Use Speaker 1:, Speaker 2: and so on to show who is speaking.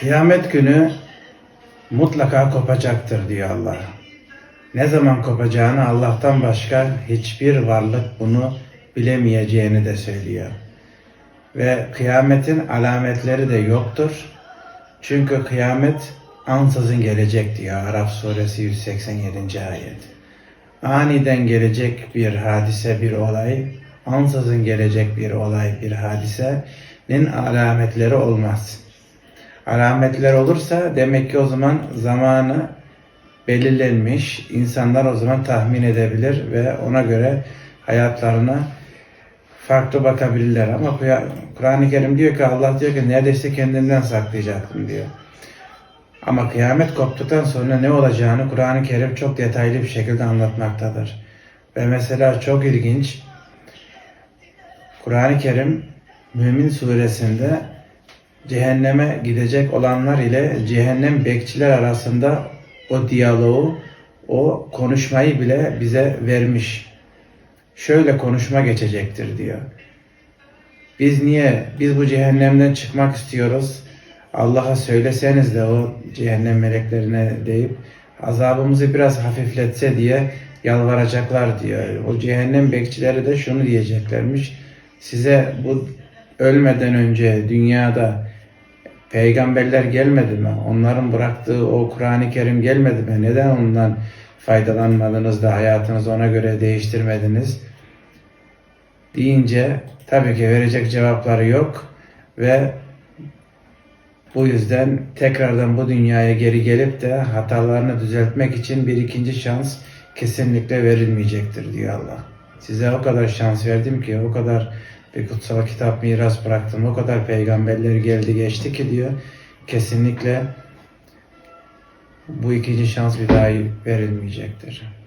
Speaker 1: Kıyamet günü mutlaka kopacaktır diyor Allah. Ne zaman kopacağını Allah'tan başka hiçbir varlık bunu bilemeyeceğini de söylüyor. Ve kıyametin alametleri de yoktur. Çünkü kıyamet ansızın gelecek diyor Araf suresi 187. ayet. Aniden gelecek bir hadise, bir olay, ansızın gelecek bir olay, bir hadisenin alametleri olmaz. Alametler olursa demek ki o zaman zamanı belirlenmiş. İnsanlar o zaman tahmin edebilir ve ona göre hayatlarına farklı bakabilirler. Ama Kur'an-ı Kerim diyor ki Allah diyor ki neredeyse kendinden saklayacaktım diyor. Ama kıyamet koptuktan sonra ne olacağını Kur'an-ı Kerim çok detaylı bir şekilde anlatmaktadır. Ve mesela çok ilginç Kur'an-ı Kerim Mümin suresinde cehenneme gidecek olanlar ile cehennem bekçiler arasında o diyaloğu, o konuşmayı bile bize vermiş. Şöyle konuşma geçecektir diyor. Biz niye, biz bu cehennemden çıkmak istiyoruz. Allah'a söyleseniz de o cehennem meleklerine deyip azabımızı biraz hafifletse diye yalvaracaklar diyor. O cehennem bekçileri de şunu diyeceklermiş. Size bu ölmeden önce dünyada peygamberler gelmedi mi? Onların bıraktığı o Kur'an-ı Kerim gelmedi mi? Neden ondan faydalanmadınız da hayatınızı ona göre değiştirmediniz? Deyince tabii ki verecek cevapları yok ve bu yüzden tekrardan bu dünyaya geri gelip de hatalarını düzeltmek için bir ikinci şans kesinlikle verilmeyecektir diyor Allah. Size o kadar şans verdim ki, o kadar bir kutsal kitap miras bıraktım, o kadar peygamberler geldi geçti ki diyor. Kesinlikle bu ikinci şans bir daha verilmeyecektir.